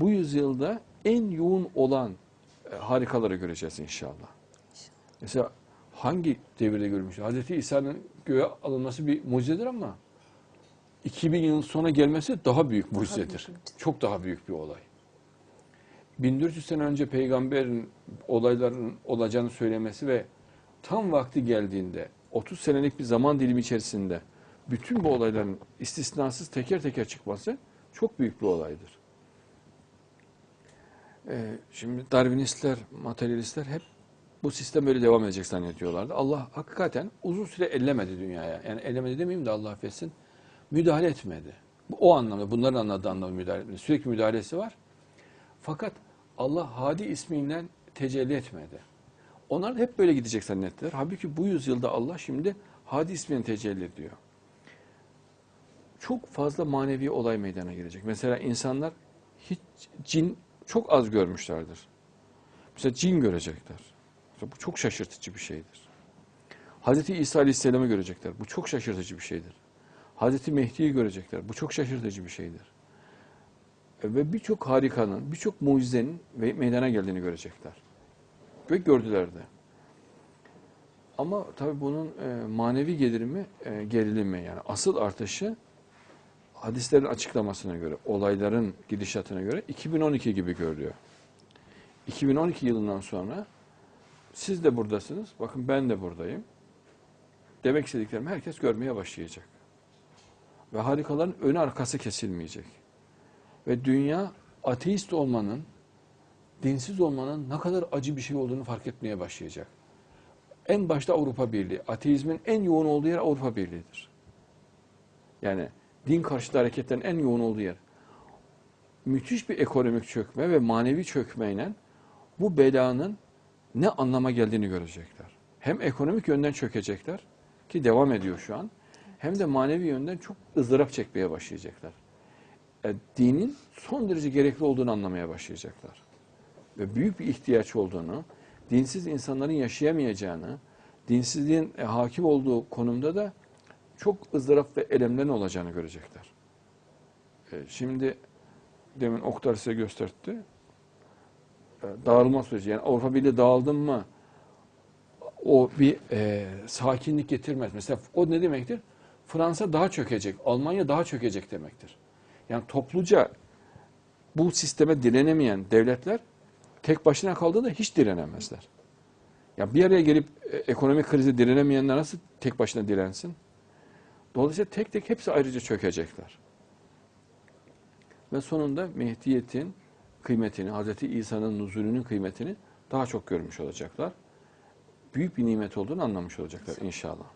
bu yüzyılda en yoğun olan e, harikaları göreceğiz inşallah. Mesela hangi devirde görmüş? Hazreti İsa'nın göğe alınması bir mucizedir ama 2000 yıl sonra gelmesi daha büyük mucizedir. Çok daha büyük bir olay. 1400 sene önce peygamberin olayların olacağını söylemesi ve tam vakti geldiğinde 30 senelik bir zaman dilimi içerisinde bütün bu olayların istisnasız teker teker çıkması çok büyük bir olaydır. Ee, şimdi Darwinistler, materyalistler hep bu sistem böyle devam edecek zannediyorlardı. Allah hakikaten uzun süre ellemedi dünyaya. Yani ellemedi demeyeyim de Allah affetsin. Müdahale etmedi. Bu- O anlamda, bunların anladığı anlamda müdahale etmedi. Sürekli müdahalesi var. Fakat Allah Hadi ismiyle tecelli etmedi. Onlar hep böyle gidecek zannettiler. Halbuki bu yüzyılda Allah şimdi Hadi ismiyle tecelli ediyor. Çok fazla manevi olay meydana gelecek. Mesela insanlar hiç cin çok az görmüşlerdir. Mesela cin görecekler. Mesela bu çok şaşırtıcı bir şeydir. Hazreti İsa Aleyhisselam'ı görecekler. Bu çok şaşırtıcı bir şeydir. Hazreti Mehdi'yi görecekler. Bu çok şaşırtıcı bir şeydir. E, Ve birçok harikanın, birçok mucizenin meydana geldiğini görecekler. Ve gördüler de. Ama tabii bunun e, manevi gelirimi, e, gerilimi yani asıl artışı hadislerin açıklamasına göre, olayların gidişatına göre 2012 gibi görülüyor. 2012 yılından sonra siz de buradasınız, bakın ben de buradayım. Demek istediklerimi herkes görmeye başlayacak. Ve harikaların önü arkası kesilmeyecek. Ve dünya ateist olmanın, dinsiz olmanın ne kadar acı bir şey olduğunu fark etmeye başlayacak. En başta Avrupa Birliği. Ateizmin en yoğun olduğu yer Avrupa Birliği'dir. Yani din karşıtı hareketlerin en yoğun olduğu yer. Müthiş bir ekonomik çökme ve manevi çökmeyle bu belanın ne anlama geldiğini görecekler. Hem ekonomik yönden çökecekler ki devam ediyor şu an. Hem de manevi yönden çok ızdırap çekmeye başlayacaklar. E, dinin son derece gerekli olduğunu anlamaya başlayacaklar. Ve büyük bir ihtiyaç olduğunu, dinsiz insanların yaşayamayacağını, dinsizliğin e, hakim olduğu konumda da çok ızdırap ve elemlerin olacağını görecekler. E, şimdi demin Oktar size gösterdi. E, dağılma süreci. Yani Avrupa Birliği dağıldı mı o bir e, sakinlik getirmez. Mesela o ne demektir? Fransa daha çökecek, Almanya daha çökecek demektir. Yani topluca bu sisteme direnemeyen devletler tek başına kaldığında hiç direnemezler. Ya bir araya gelip e, ekonomik krizi direnemeyenler nasıl tek başına dirensin? Dolayısıyla tek tek hepsi ayrıca çökecekler. Ve sonunda Mehdiyet'in kıymetini, Hz. İsa'nın nuzulünün kıymetini daha çok görmüş olacaklar. Büyük bir nimet olduğunu anlamış olacaklar inşallah.